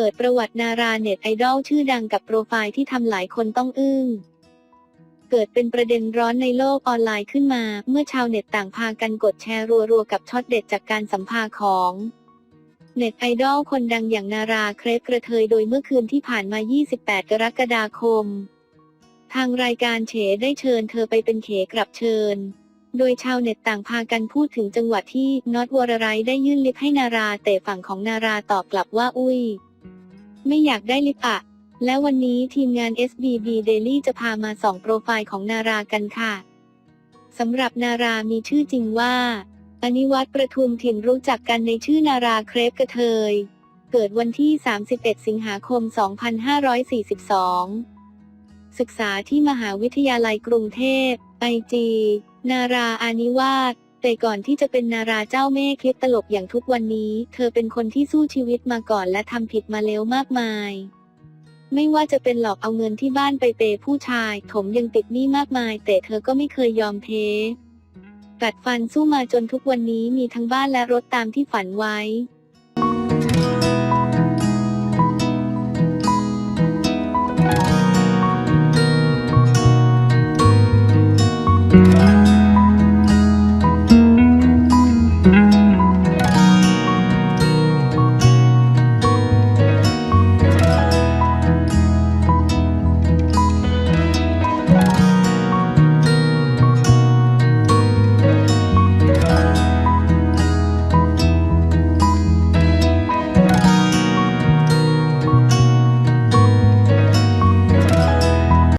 เปิดประวัตินาราเน็ตไอดอลชื่อดังกับโปรไฟล์ที่ทำหลายคนต้องอึ้ง เกิดเป็นประเด็นร้อนในโลกออนไลน์ขึ้นมา เมื่อชาวเน็ตต่างพากันกดแชร์รัวๆกับช็อตเด็ดจากการสัมภาษณ์ของเน็ตไอดอลคนดังอย่างนาราเครปกระเทยโดยเมื่อคืนที่ผ่านมา 28 กรกฎาคม ทางรายการเฉได้เชิญเธอไปเป็นเขกรับเชิญ โดยชาวเน็ตต่างพากันพูดถึงจังหวะที่น็อตวรไรท์ได้ยื่นลิฟให้นาราแต่ฝั่งของนาราตอบกลับว่าอุ้ย ไม่อยากได้ลิฟต์อะ และวันนี้ทีมงาน SBB Daily จะพามาส่องโปรไฟล์ของนารากันค่ะ สำหรับนารามีชื่อจริงว่า อนิวัตรประทุมถิ่นรู้จักกันในชื่อนาราเครปกระเทย เกิดวันที่ 31 สิงหาคม 2542 ศึกษาที่มหาวิทยาลัยกรุงเทพไอจี นาราอานิวาส แต่ก่อนที่จะเป็นนาราเจ้าแม่คลิปตลกอย่างทุกวันนี้ เธอเป็นคนที่สู้ชีวิตมาก่อนและทำผิดมาแล้วมากมาย ไม่ว่าจะเป็นหลอกเอาเงินที่บ้านไปเปย์ผู้ชาย ถมยังติดหนี้มากมาย แต่เธอก็ไม่เคยยอมเพกัดฟันสู้มาจนทุกวันนี้มีทั้งบ้านและรถตามที่ฝันไว้